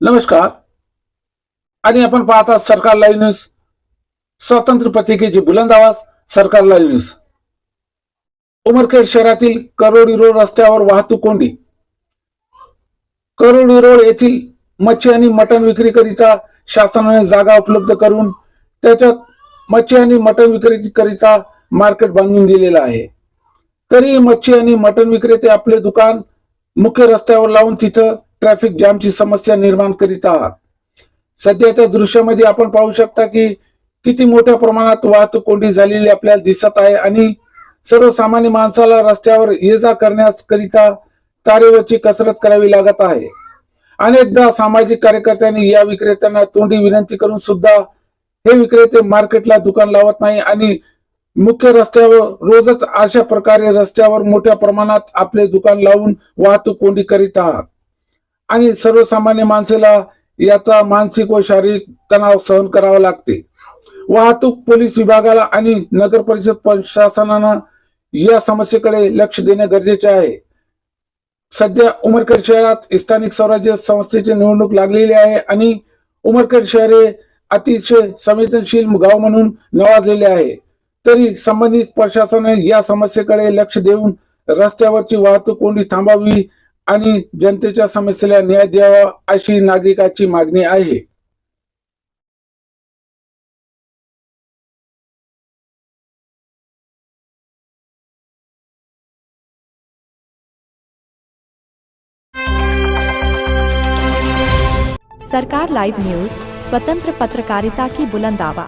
नमस्कार. आणि आपण पाहतात सरकार लाईव्ह न्यूज. स्वतंत्र पत्रिकेची बुलंद आवाज सरकार लाईव्ह न्यूज. उमरखेड शहरातील करोडी रोड रस्त्यावर वाहतूक कोंडी. करोडी रोड येथील मच्छी आणि मटण विक्रीकरिता शासनाने जागा उपलब्ध करून त्याच्यात मच्छी आणि मटण विक्रीकरिता मार्केट बांधून दिलेलं आहे. तरी मच्छी आणि मटण विक्रेते आपले दुकान मुख्य रस्त्यावर लावून तिथं ट्रॅफिक जामची समस्या निर्माण करीत आहात. सध्याच्या दृश्यामध्ये आपण पाहू शकता की किती मोठ्या प्रमाणात वाहतूक कोंडी झालेली आपल्याला दिसत आहे आणि सर्वसामान्य माणसाला रस्त्यावर ये जा करण्याकरिता तारेवरची कसरत करावी लागत आहे. अनेकदा सामाजिक कार्यकर्त्यांनी या विक्रेत्यांना तोंडी विनंती करून सुद्धा हे विक्रेते मार्केटला दुकान लावत नाही आणि मुख्य रस्त्यावर रोजच अशा प्रकारे रस्त्यावर मोठ्या प्रमाणात आपले दुकान लावून वाहतूक कोंडी करीत आहात. आणि सर्वसामान्य माणसाला याचा मानसिक व शारीरिक तणाव सहन करावा लागते. वाहतूक पोलीस विभागाला आणि नगर परिषद प्रशासनानं या समस्येकडे लक्ष देणे गरजेचे आहे. सध्या उमरखेड शहरात स्थानिक स्वराज्य संस्थेची निवडणूक लागलेली आहे आणि उमरखेड शहर हे अतिशय संवेदनशील गाव म्हणून नवाजलेले आहे. तरी संबंधित प्रशासनाने या समस्येकडे लक्ष देऊन रस्त्यावरची वाहतूक कोंडी थांबावी आणि जनतेच्या समस्येला न्याय द्यावा अशी नागरिकाची मागणी आहे. सरकार लाइव न्यूज स्वतंत्र पत्रकारिता की बुलंद आवाज